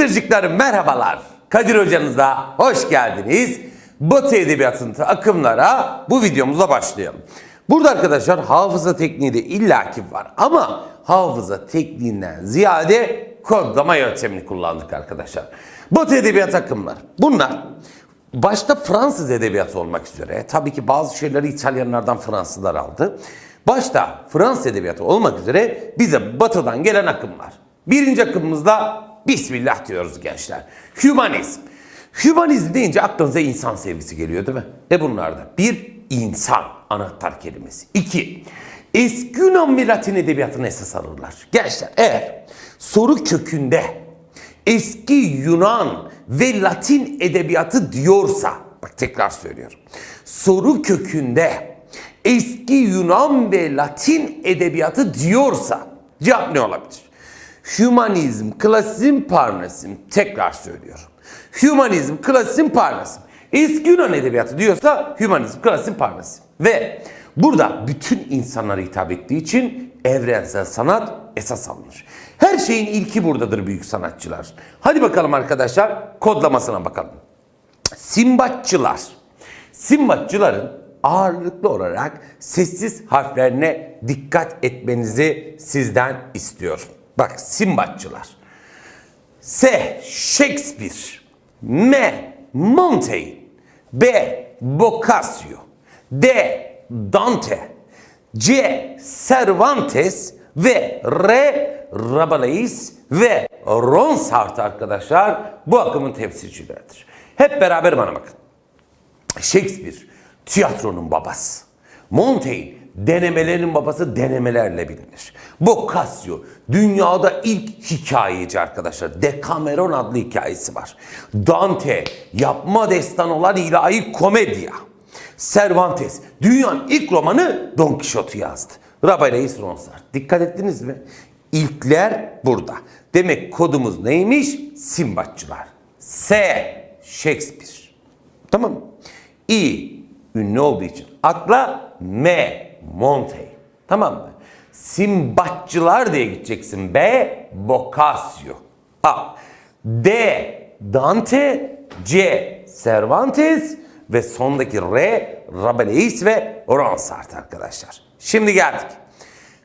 Çıtırcıklarım merhabalar. Kadir hocanıza hoş geldiniz. Batı Edebiyatı'nın akımlara bu videomuzla başlayalım. Burada arkadaşlar hafıza tekniği de illaki var ama hafıza tekniğinden ziyade kodlama yöntemini kullandık arkadaşlar. Batı Edebiyat akımlar. Bunlar başta Fransız edebiyatı olmak üzere tabii ki bazı şeyleri İtalyanlardan Fransızlar aldı. Başta Fransız edebiyatı olmak üzere bize batıdan gelen akımlar. Birinci akımımızda Bismillah diyoruz gençler. Hümanizm. Hümanizm deyince aklınıza insan sevgisi geliyor değil mi? E bunlar da bir insan anahtar kelimesi. İki, eski Yunan ve Latin edebiyatını esas alırlar. Gençler eğer soru kökünde eski Yunan ve Latin edebiyatı diyorsa, bak tekrar söylüyorum. Soru kökünde eski Yunan ve Latin edebiyatı diyorsa cevap ne olabilir? Hümanizm, klasizm, parnasizm. Tekrar söylüyorum. Hümanizm, klasizm, parnasizm. Eski Yunan edebiyatı diyorsa hümanizm, klasizm, parnasizm. Ve burada bütün insanlara hitap ettiği için evrensel sanat esas alınır. Her şeyin ilki buradadır büyük sanatçılar. Hadi bakalım arkadaşlar kodlamasına bakalım. Simbatçılar. Simbatçıların ağırlıklı olarak sessiz harflerine dikkat etmenizi sizden istiyorum. Bak simbatçılar. S. Shakespeare M. Montaigne B. Boccaccio D. Dante C. Cervantes ve R. Rabelais ve Ronsard arkadaşlar bu akımın temsilcileridir. Hep beraber bana bakın. Shakespeare tiyatronun babası. Montaigne denemelerin babası denemelerle bilinir. Boccaccio dünyada ilk hikayeci arkadaşlar. Decameron adlı hikayesi var. Dante yapma destan olan ilahi komedya. Cervantes dünyanın ilk romanı Don Quixote yazdı. Rabelais Ronsard. Dikkat ettiniz mi? İlkler burada. Demek kodumuz neymiş? Simbatçılar. S. Shakespeare. Tamam mı? İ ünlü olduğu için akla M Montaigne. Tamam mı? Simbatçılar diye gideceksin. B Boccaccio. A. D Dante. C Cervantes ve sondaki R Rabelais ve Ronsard arkadaşlar. Şimdi geldik.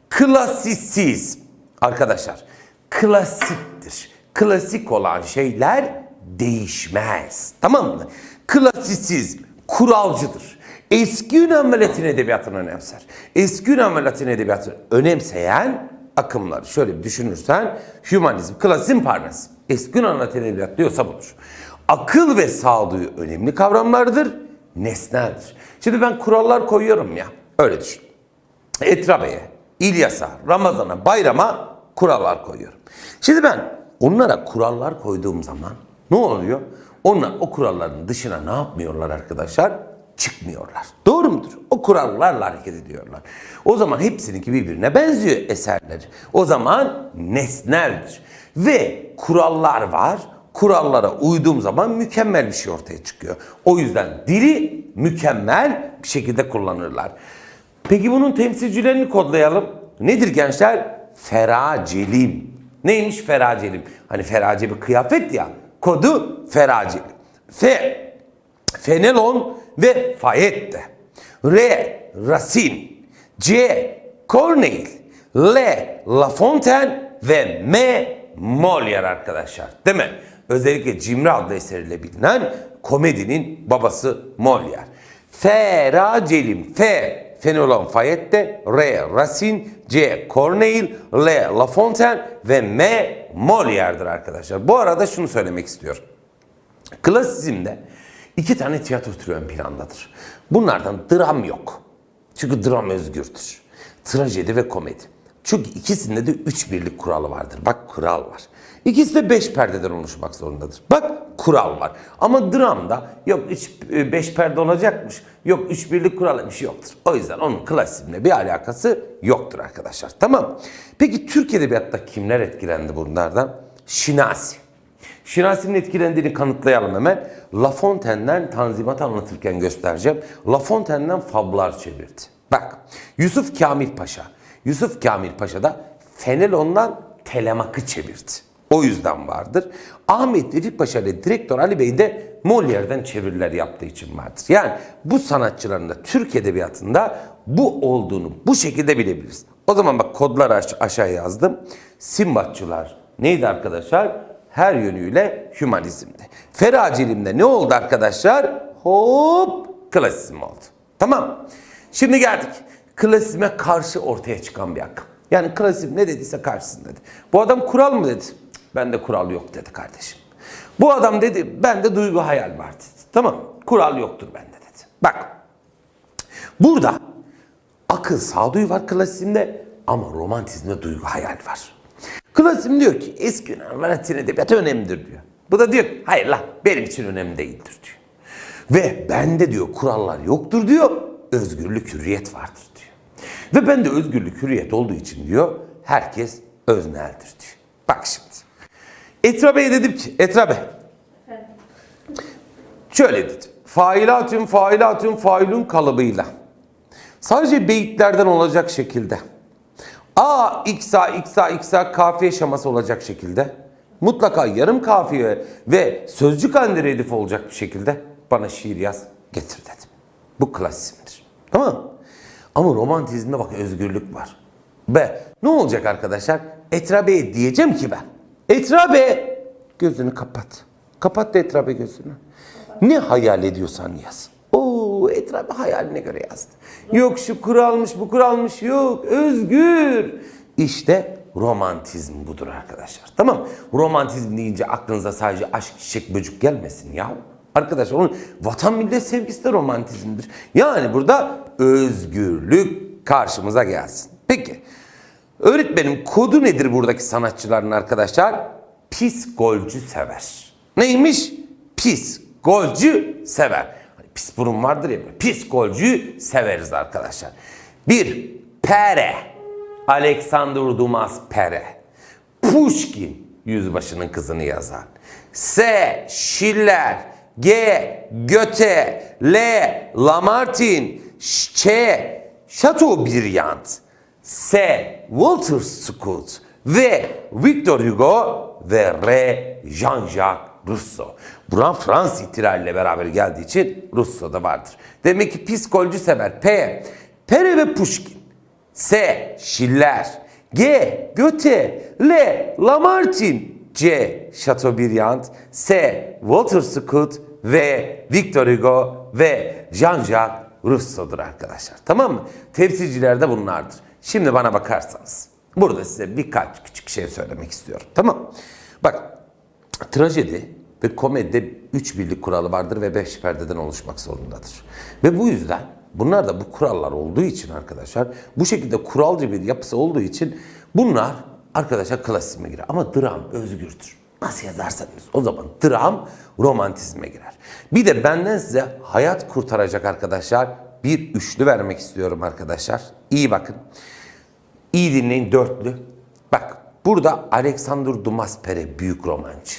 Klasisizm arkadaşlar klasiktir. Klasik olan şeyler değişmez. Tamam mı? Klasisizm kuralcıdır. Eski Yunan ve Latin edebiyatını önemser. Eski Yunan ve Latin edebiyatını önemseyen akımları şöyle bir düşünürsen hümanizm, klasizm, parnasizm. Eski Yunan Latin edebiyatı diyorsa budur. Akıl ve sağduyu önemli kavramlardır, nesneldir. Şimdi ben kurallar koyuyorum ya, öyle düşün. Etrabe'ye, İlyas'a, Ramazan'a, bayrama kurallar koyuyorum. Şimdi ben onlara kurallar koyduğum zaman ne oluyor? Onlar o kuralların dışına ne yapmıyorlar arkadaşlar? Çıkmıyorlar. Doğru mudur? O kurallarla hareket ediyorlar. O zaman hepsininki birbirine benziyor eserleri. O zaman nesneldir. Ve kurallar var. Kurallara uyduğum zaman mükemmel bir şey ortaya çıkıyor. O yüzden dili mükemmel bir şekilde kullanırlar. Peki bunun temsilcilerini kodlayalım. Nedir gençler? Feracelim. Neymiş feracelim? Hani ferace bir kıyafet ya. Kodu feracelim. F. Fenelon ve Fayette. R. Racine. C. Corneille. L. La Fontaine ve M. Molière arkadaşlar. Değil mi? Özellikle Cimri adlı eseriyle bilinen komedinin babası Molière. Feracelim. F. Fenelon Fayette, R. Racine, C. Corneille, L. La Fontaine ve M. Molière'dir arkadaşlar. Bu arada şunu söylemek istiyorum. Klasizmde iki tane tiyatro türü ön plandadır. Bunlardan dram yok. Çünkü dram özgürdür. Trajedi ve komedi. Çünkü ikisinde de üç birlik kuralı vardır. Bak kural var. İkisi de beş perdeden oluşmak zorundadır. Bak kural var. Ama dramda yok üç, e, beş perde olacakmış. Yok üç birlik kuralı bir şey yoktur. O yüzden onun klasizmle bir alakası yoktur arkadaşlar. Tamam. Peki Türk Edebiyatı'nda kimler etkilendi bunlardan? Şinasi. Şinasi'nin etkilendiğini kanıtlayalım hemen. La Fontaine'den Tanzimat anlatırken göstereceğim. La Fontaine'den fablar çevirdi. Bak Yusuf Kamil Paşa. Yusuf Kamil Paşa da Fenelon'dan Telemak'ı çevirdi. O yüzden vardır. Ahmet Vefik Paşa ile direktör Ali Bey de Molière'den çeviriler yaptığı için vardır. Yani bu sanatçıların da Türk Edebiyatı'nda bu olduğunu bu şekilde bilebiliriz. O zaman bak kodları aş- aşağı yazdım. Simbatçılar neydi arkadaşlar? Her yönüyle hümanizmdi. Feracilimde ne oldu arkadaşlar? Hop klasizm oldu. Tamam. Şimdi geldik. Klasizme karşı ortaya çıkan bir akım. Yani klasizm ne dediyse karşısın dedi. Bu adam kural mı dedi? Cık, Bende kural yok dedi kardeşim. Bu adam dedi bende duygu hayal var dedi. Tamam kural yoktur bende dedi. Bak burada akıl sağduyu var klasizmde ama romantizmde duygu hayal var. Klasizm diyor ki eski Yunan ve Latin edebiyatı önemlidir diyor. Bu da diyor hayır la benim için önemli değildir diyor. Ve bende diyor kurallar yoktur diyor. Özgürlük, hürriyet vardır diyor. Ve bende özgürlük, hürriyet olduğu için diyor herkes özneldir diyor. Bak şimdi. Etra Bey'e dedim ki Etra Bey. Şöyle dedim. Failatün failatün failun kalıbıyla. Sadece beyitlerden olacak şekilde. A, X'a, X'a, X'a kafiye şaması olacak şekilde. Mutlaka yarım kafiye ve sözcük halinde redif olacak bir şekilde bana şiir yaz getir dedim. Bu klasizmdir. Tamam? Ama romantizmde bak özgürlük var. Ve ne olacak arkadaşlar? Etrabe diyeceğim ki ben. Etrabe gözünü kapat. Kapat da etrabe gözünü. Ne hayal ediyorsan yaz. Oo etrabe hayaline göre yazdı. Yok şu kuralmış bu kuralmış yok özgür. İşte romantizm budur arkadaşlar. Tamam? Romantizm deyince aklınıza sadece aşk çiçek böcük gelmesin ya. Arkadaşlar onun vatan millet sevgisi de romantizmdir. Yani burada özgürlük karşımıza gelsin. Peki öğretmenim kodu nedir buradaki sanatçıların arkadaşlar? Pis golcü sever. Neymiş? Pis golcü sever. Pis burun vardır ya. Pis golcüyü severiz arkadaşlar. Bir, Pere. Alexander Dumas Pere. Pushkin yüzbaşının kızını yazan. S. Schiller. G. Goethe. L. Lamartine. Ç. Chateaubriand. S. Walter Scott. V. Victor Hugo. Ve R. Jean-Jacques Rousseau. Buran Fransız ihtilaliyle beraber geldiği için Rousseau da vardır. Demek ki psikolojü sever. P. Pere ve Pushkin. S. Schiller. G. Goethe. L. Lamartine. C. Chateaubriand. S. Walter Scott. V. Victor Hugo. Ve Jean-Jacques Rousseau'dur arkadaşlar. Tamam mı? Temsilciler de bunlardır. Şimdi bana bakarsanız. Burada size birkaç küçük şey söylemek istiyorum. Tamam Bak trajedi ve komedide üç birlik kuralı vardır ve beş perdeden oluşmak zorundadır. Ve bu yüzden bunlar da bu kurallar olduğu için arkadaşlar bu şekilde kuralcı bir yapısı olduğu için bunlar arkadaşlar klasizme girer. Ama dram özgürdür. Nasıl yazarsanız o zaman dram romantizme girer. Bir de benden size hayat kurtaracak arkadaşlar bir üçlü vermek istiyorum arkadaşlar. İyi bakın. İyi dinleyin dörtlü. Bak burada Alexander Dumas Pere büyük romancı.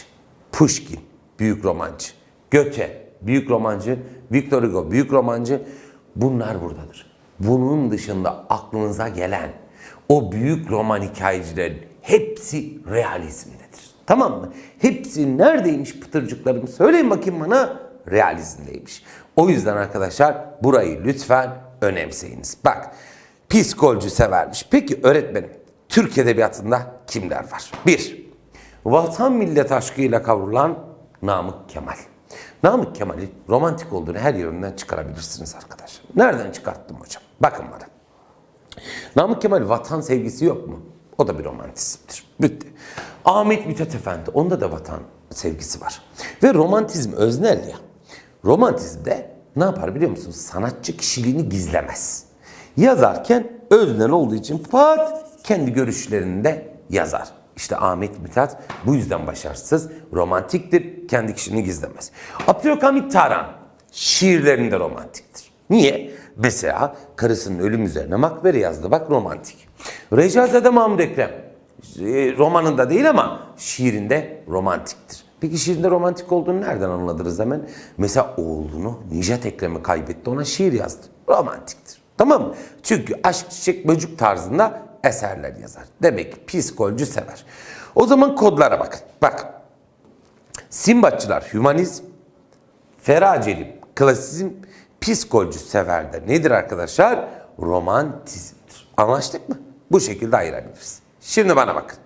Pushkin büyük romancı. Goethe büyük romancı. Victor Hugo büyük romancı. Bunlar buradadır. Bunun dışında aklınıza gelen o büyük roman hikayecilerin hepsi realizmdedir. Tamam mı? Hepsi neredeymiş pıtırcıklarım? Söyleyin bakayım bana. Realizmdeymiş. O yüzden arkadaşlar burayı lütfen önemseyiniz. Bak psikolojü severmiş. Peki öğretmenim Türk Edebiyatı'nda kimler var? Bir, vatan millet aşkıyla kavrulan Namık Kemal. Namık Kemal'i romantik olduğunu her yerinden çıkarabilirsiniz arkadaşlar. Nereden çıkarttım hocam? Bakın bana. Namık Kemal vatan sevgisi yok mu? O da bir romantizmdir. Bitti. Ahmet Mithat Efendi, onda da vatan sevgisi var. Ve romantizm öznel ya. Romantizmde ne yapar biliyor musunuz? Sanatçı kişiliğini gizlemez. Yazarken öznel olduğu için pat kendi görüşlerini de yazar. İşte Ahmet Mithat bu yüzden başarısız, romantiktir, kendi kişiliğini gizlemez. Abdülhamit Tarhan şiirlerinde romantiktir. Niye? Mesela karısının ölüm üzerine makbere yazdı. Bak romantik. Recazade Mahmud Ekrem. e, Romanında değil ama şiirinde romantiktir. Peki şiirinde romantik olduğunu nereden anladınız hemen? Mesela oğlunu Nijat Ekrem'i kaybetti ona şiir yazdı. Romantiktir. Tamam mı? Çünkü aşk çiçek böcük tarzında eserler yazar. Demek ki psikolojü sever. O zaman kodlara bakın. Bak. Simbatçılar hümanizm, Feraceli klasizm, psikolojik severde nedir arkadaşlar? Romantizmdir. Anlaştık mı? Bu şekilde ayırabiliriz. Şimdi bana bakın.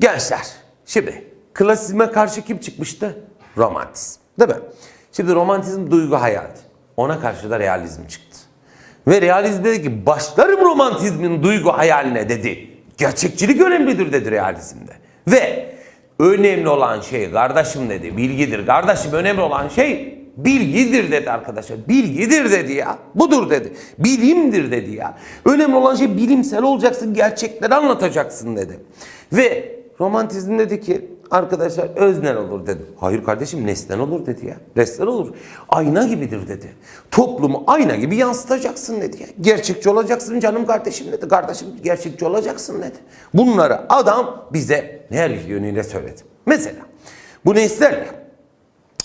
Gençler, şimdi klasizme karşı kim çıkmıştı? Romantizm. Değil mi? Şimdi romantizm duygu hayat. Ona karşı da realizm çıktı. Ve realizm dedi ki başlarım romantizmin duygu hayaline dedi. Gerçekçilik önemlidir dedi realizmde. Ve önemli olan şey kardeşim dedi bilgidir. Kardeşim önemli olan şey bilgidir dedi arkadaşlar. Bilgidir dedi ya. Budur dedi. Bilimdir dedi ya. Önemli olan şey bilimsel olacaksın. Gerçekleri anlatacaksın dedi. Ve romantizm dedi ki arkadaşlar öznel olur dedi. Hayır kardeşim nesnel olur dedi ya. Nesnel olur. Ayna gibidir dedi. Toplumu ayna gibi yansıtacaksın dedi ya. Gerçekçi olacaksın canım kardeşim dedi. Kardeşim gerçekçi olacaksın dedi. Bunları adam bize her yönüyle söyledi. Mesela bu nesnelerle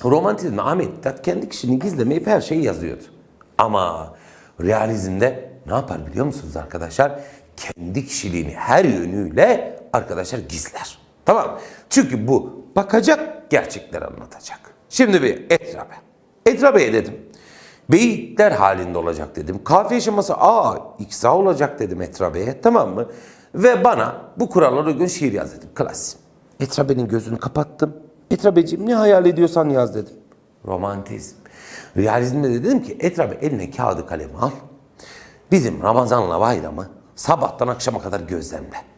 romantizmde Ahmet Mithat kendi kişiliğini gizlemeyip her şeyi yazıyordu. Ama realizmde ne yapar biliyor musunuz arkadaşlar? Kendi kişiliğini her yönüyle arkadaşlar gizler. Tamam Çünkü bu bakacak, gerçekleri anlatacak. Şimdi bir etrabe. Etrabe'ye dedim. Beyitler halinde olacak dedim. Kafiye şeması A, X A olacak dedim Etrabe'ye. Tamam mı? Ve bana bu kurallara uygun şiir yaz dedim. Klasik. Etrabe'nin gözünü kapattım. Etrabeciğim ne hayal ediyorsan yaz dedim. Romantizm. Realizmde de dedim ki Etrabe eline kağıdı kalemi al. Bizim Ramazan'la bayramı sabahtan akşama kadar gözlemle.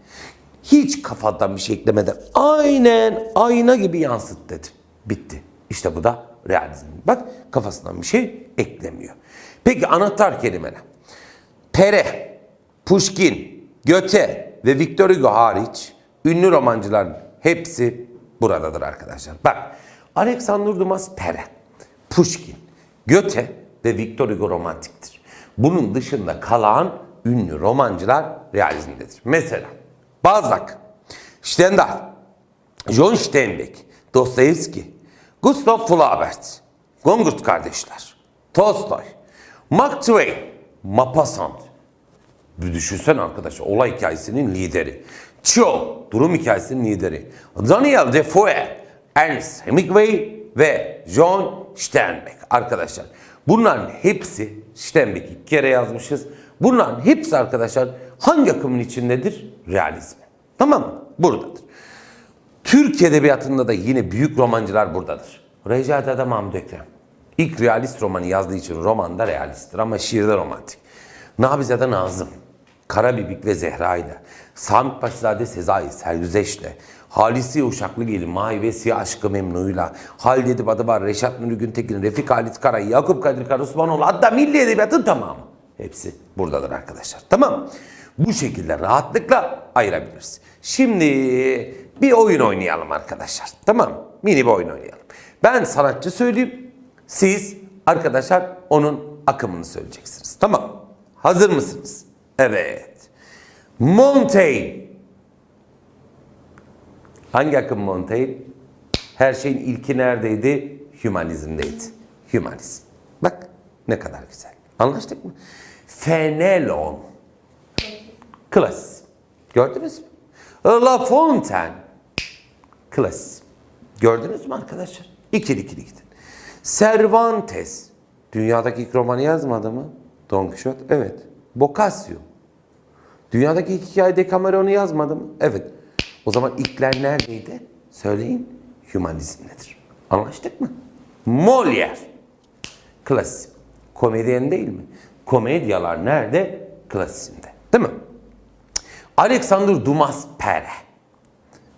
Hiç kafadan bir şey eklemeden aynen ayna gibi yansıt dedim. Bitti. İşte bu da realizm. Bak kafasından bir şey eklemiyor. Peki anahtar kelimeler. Pere, Pushkin, Göte ve Victor Hugo hariç ünlü romancıların hepsi buradadır arkadaşlar. Bak Alexander Dumas Pere, Pushkin, Göte ve Victor Hugo romantiktir. Bunun dışında kalan ünlü romancılar realizmdedir. Mesela Balzac, Stendhal, John Steinbeck, Dostoyevski, Gustav Flaubert, Gongurt kardeşler, Tolstoy, Mark Twain, Maupassant, bir düşünsene arkadaşlar olay hikayesinin lideri. Cho, durum hikayesinin lideri. Daniel Defoe, Ernest Hemingway ve John Steinbeck arkadaşlar. Bunların hepsi Steinbeck'i kere yazmışız. Bunların hepsi arkadaşlar hangi akımın içindedir? Realizm. Tamam mı? Buradadır. Türk Edebiyatı'nda da yine büyük romancılar buradadır. Recep Ede Mahmut Ekrem. İlk realist romanı yazdığı için romanda realisttir ama şiirde romantik. Nabizade Nazım, Karabibik ve Zehra ile, Samit Paşazade Sezai Sergüzeş'le, Halisi Uşaklıgil, Mahi ve Siyah Aşkı Memnu'yla, Halide Edip Adıvar, Reşat Nuri Güntekin, Refik Halit Karay, Yakup Kadir Karosmanoğlu hatta Milli Edebiyat'ın tamamı. Hepsi buradadır arkadaşlar. Tamam Bu şekilde rahatlıkla ayırabiliriz. Şimdi bir oyun oynayalım arkadaşlar. Tamam Mini bir oyun oynayalım. Ben sanatçı söyleyeyim. Siz arkadaşlar onun akımını söyleyeceksiniz. Tamam Hazır mısınız? Evet. Montaigne. Hangi akım Montaigne? Her şeyin ilki neredeydi? Hümanizmdeydi. Hümanizm. Bak ne kadar güzel. Anlaştık mı? Fenelon. Klasik. Gördünüz mü? La Fontaine. Klasik. Gördünüz mü arkadaşlar? İkili ikili gidin. Cervantes. Dünyadaki ilk romanı yazmadı mı? Don Quixote. Evet. Boccaccio. Dünyadaki ilk hikaye Decameron'u yazmadı mı? Evet. O zaman ilkler neredeydi? Söyleyin. Hümanizmdedir. Anlaştık mı? Molière. Klasik. Komedyen değil mi? Komedyalar nerede? Klasizmde. Alexander Dumas Pere.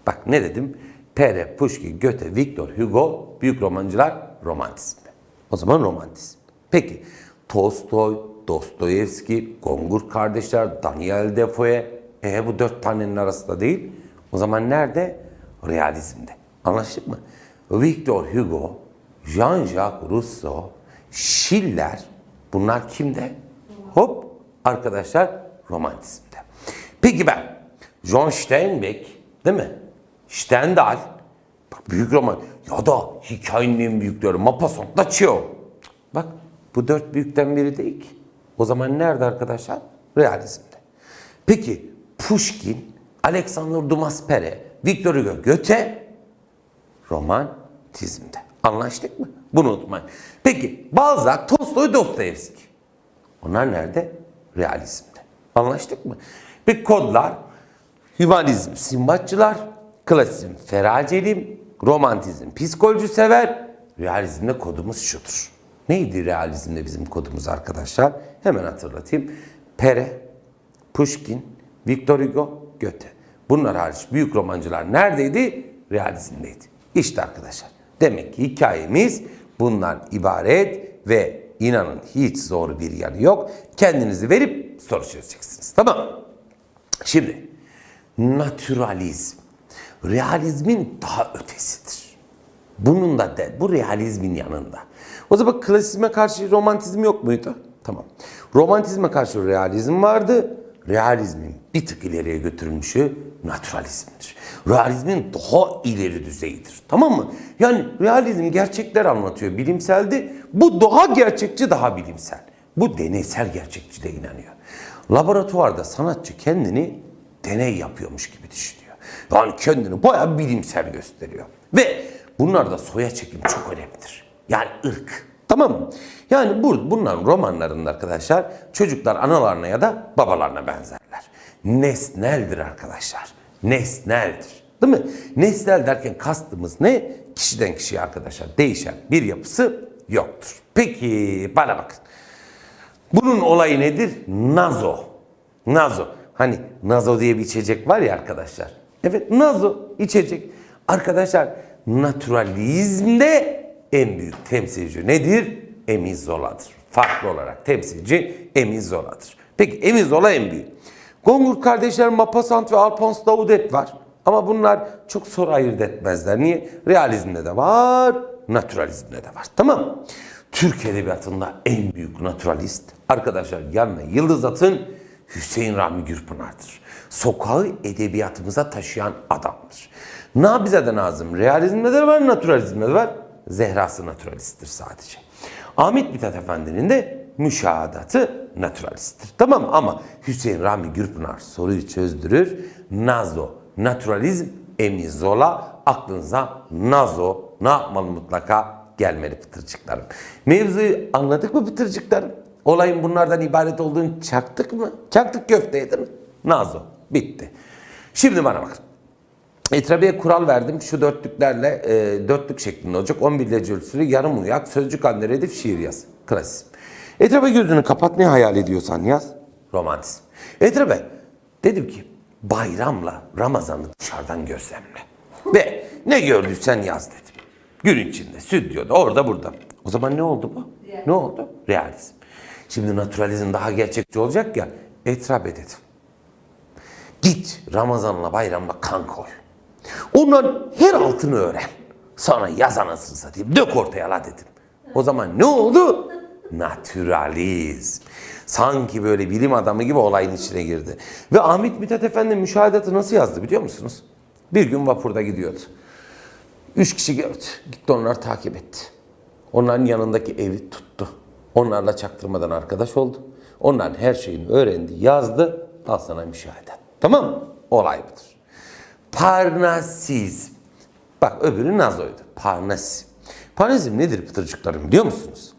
Bak ne dedim? Pere, Pushkin, Goethe, Victor Hugo büyük romancılar romantizmde. O zaman romantizm. Peki Tolstoy, Dostoyevski, Gongur kardeşler, Daniel Defoe. E bu dört tanenin arasında değil. O zaman nerede? Realizmde. Anlaştık mı? Victor Hugo, Jean-Jacques Rousseau, Schiller bunlar kimde? Hop arkadaşlar romantizmde. Peki ben John Steinbeck değil mi? Stendhal bak büyük roman ya da hikayenin en büyükleri Maupassant da Chio. Bak bu dört büyükten biri değil ki. O zaman nerede arkadaşlar? Realizmde. Peki Pushkin, Alexander Dumas Pere Victor Hugo Goethe romantizmde. Anlaştık mı? Bunu unutmayın. Peki Balzac, Tolstoy, Dostoyevski. Onlar nerede? Realizmde. Anlaştık mı? Peki kodlar Hümanizm, simbatçılar, klasizm, feracelim, romantizm, psikoloji sever, realizmde kodumuz şudur. Neydi realizmde bizim kodumuz arkadaşlar? Hemen hatırlatayım. Pere, Pushkin, Victor Hugo, Goethe. Bunlar hariç büyük romancılar neredeydi? Realizmdeydi. İşte arkadaşlar. Demek ki hikayemiz bundan ibaret ve inanın hiç zor bir yanı yok. Kendinizi verip soru çözeceksiniz. Tamam Şimdi naturalizm realizmin daha ötesidir. Bunun da de, bu realizmin yanında. O zaman klasizme karşı romantizm yok muydu? Tamam. Romantizme karşı realizm vardı. Realizmin bir tık ileriye götürülmüşü naturalizmdir. Realizmin daha ileri düzeyidir. Tamam mı? Yani realizm gerçekler anlatıyor, bilimseldi. Bu daha gerçekçi, daha bilimsel. Bu deneysel gerçekçiliğe inanıyor. Laboratuvarda sanatçı kendini deney yapıyormuş gibi düşünüyor. Yani kendini bayağı bilimsel gösteriyor. Ve bunlarda soya çekim çok önemlidir. Yani ırk. Tamam mı? Yani bu, bunların romanlarında arkadaşlar çocuklar analarına ya da babalarına benzerler. Nesneldir arkadaşlar. Nesneldir. Değil mi? Nesnel derken kastımız ne? Kişiden kişiye arkadaşlar değişen bir yapısı yoktur. Peki bana bakın. Bunun olayı nedir? Nazo. Nazo. Hani Nazo diye bir içecek var ya arkadaşlar. Evet Nazo içecek. Arkadaşlar naturalizmde en büyük temsilci nedir? Emil Zola'dır. Farklı olarak temsilci Emil Zola'dır. Peki Emil Zola en büyük. Gongur kardeşler Mapasant ve Alphonse Daudet var. Ama bunlar çok soru ayırt etmezler. Niye? Realizmde de var, naturalizmde de var. Tamam? Türk Edebiyatı'nda en büyük naturalist arkadaşlar yanına yıldız atın Hüseyin Rahmi Gürpınar'dır. Sokağı edebiyatımıza taşıyan adamdır. Nabize'de Nazım realizmde de var, naturalizmde de var. Zehrası naturalisttir sadece. Ahmet Mithat Efendi'nin de müşahadatı naturalisttir. Tamam ama Hüseyin Rahmi Gürpınar soruyu çözdürür. Nazo, naturalizm, Emil Zola aklınıza Nazo ne yapmalı mutlaka gelmeli pıtırcıklarım. Mevzuyu anladık mı pıtırcıklarım? Olayın bunlardan ibaret olduğunu çaktık mı? Çaktık köfteydi mi? Nazo. Bitti. Şimdi bana bakın. Etrabiye kural verdim. Şu dörtlüklerle e, dörtlük şeklinde olacak. 11 derece ölçüsü, yarım uyak, sözcük anne redif, şiir yaz. Klasik. Etrabe gözünü kapat ne hayal ediyorsan yaz. Romantizm. Etrabe dedim ki bayramla Ramazan'ı dışarıdan gözlemle. Ve ne gördüysen yaz dedim. Gün içinde, stüdyoda, orada, burada. O zaman ne oldu bu? Ne oldu? Realizm. Şimdi naturalizm daha gerçekçi olacak ya. Etrabe dedim. Git Ramazan'la bayramla kan koy. Onların her altını öğren. Sonra yaz anasını satayım. Dök ortaya la dedim. O zaman ne oldu? Naturalizm. Sanki böyle bilim adamı gibi olayın içine girdi. Ve Ahmet Mithat Efendi müşahedatı nasıl yazdı biliyor musunuz? Bir gün vapurda gidiyordu. Üç kişi gördü. Gitti onları takip etti. Onların yanındaki evi tuttu. Onlarla çaktırmadan arkadaş oldu. Onların her şeyini öğrendi, yazdı. Al sana müşahedat. Tamam mı? Olay budur. Parnasizm. Bak öbürü Nazo'ydu. Parnasizm. Parnasizm nedir pıtırcıklarım biliyor musunuz?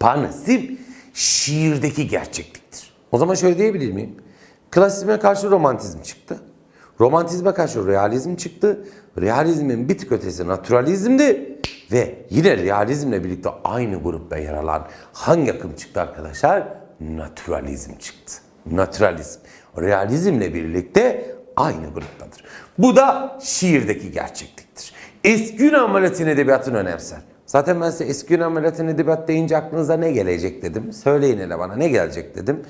Parnasizm şiirdeki gerçekliktir. O zaman şöyle diyebilir miyim? Klasizme karşı romantizm çıktı. Romantizme karşı realizm çıktı. Realizmin bir tık ötesi naturalizmdi. Ve yine realizmle birlikte aynı grupta yer alan hangi akım çıktı arkadaşlar? Naturalizm çıktı. Naturalizm. Realizmle birlikte aynı gruptadır. Bu da şiirdeki gerçekliktir. Eski Yunan ve Latin edebiyatını önemser. Zaten ben size eski Yunan ve Latin edebiyat deyince aklınıza ne gelecek dedim. Söyleyin hele bana ne gelecek dedim.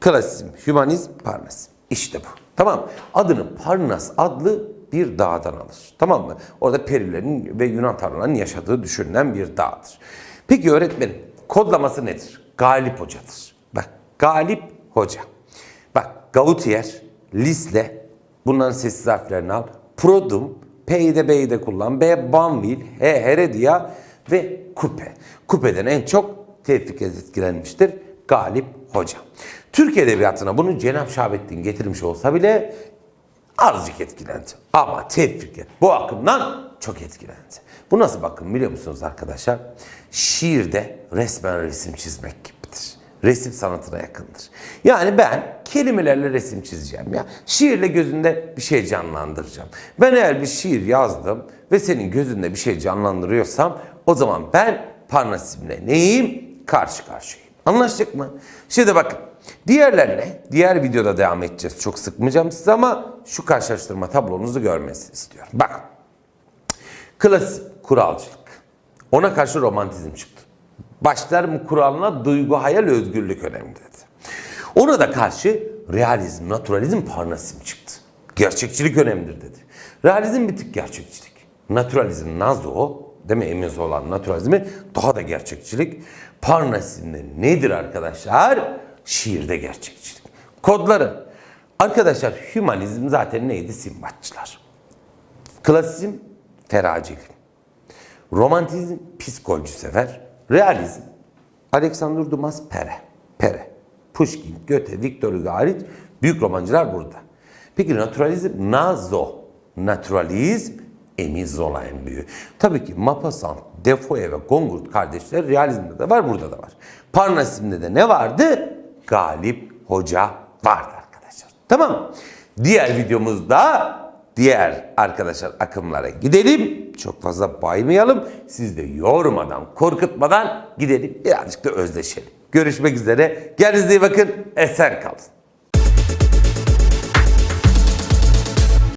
Klasizm, hümanizm, parnasizm. İşte bu. Tamam. Adını Parnas adlı bir dağdan alır. Tamam mı? Orada perilerin ve Yunan tanrılarının yaşadığı düşünülen bir dağdır. Peki öğretmenim kodlaması nedir? Galip hocadır. Bak Galip hoca. Bak Gautier, Lisle bunların sessiz harflerini al. Produm, P'yi de B'yi de kullan. B. Banville, H. Heredia ve Kupe. Kupe'den en çok tevfik etkilenmiştir Galip Hoca. Türk Edebiyatı'na bunu Cenab-ı Şahabettin getirmiş olsa bile azıcık etkilendi. Ama Tevfik'e bu akımdan çok etkilendi. Bu nasıl bakın biliyor musunuz arkadaşlar? Şiirde resmen resim çizmek gibidir. Resim sanatına yakındır. Yani ben kelimelerle resim çizeceğim ya. Şiirle gözünde bir şey canlandıracağım. Ben eğer bir şiir yazdım ve senin gözünde bir şey canlandırıyorsam o zaman ben Parnasim'le neyim? Karşı karşıyayım. Anlaştık mı? Şimdi bakın. Diğerlerine diğer videoda devam edeceğiz. Çok sıkmayacağım size ama şu karşılaştırma tablonuzu görmesini istiyorum. Bakın. Klasik kuralcılık. Ona karşı romantizm çıktı. Başlar mı kuralına duygu, hayal, özgürlük önemli dedi. Ona da karşı realizm, naturalizm, parnasim çıktı. Gerçekçilik önemlidir dedi. Realizm bir tık gerçekçilik. Naturalizm, nazo, değil mi? Emiz olan naturalizmi daha da gerçekçilik. Parnasim'de nedir arkadaşlar? Şiirde gerçekçilik. Kodları. Arkadaşlar hümanizm zaten neydi? Simbatçılar. Klasizm feracilik. Romantizm psikolojisi sever. Realizm Alexander Dumas Pere. Pere. Pushkin, Goethe, Victor Hugo hariç büyük romancılar burada. Peki naturalizm nazo. Naturalizm Emile Zola en büyüğü. Tabii ki Maupassant, Defoe ve Goncourt kardeşler realizmde de var, burada da var. Parnasim'de de ne vardı? Galip Hoca vardı arkadaşlar. Tamam. Diğer videomuzda diğer arkadaşlar akımlara gidelim. Çok fazla baymayalım. Siz de yormadan, korkutmadan gidelim. Birazcık da özleşelim. Görüşmek üzere. Kendinize iyi bakın. Esen kalın.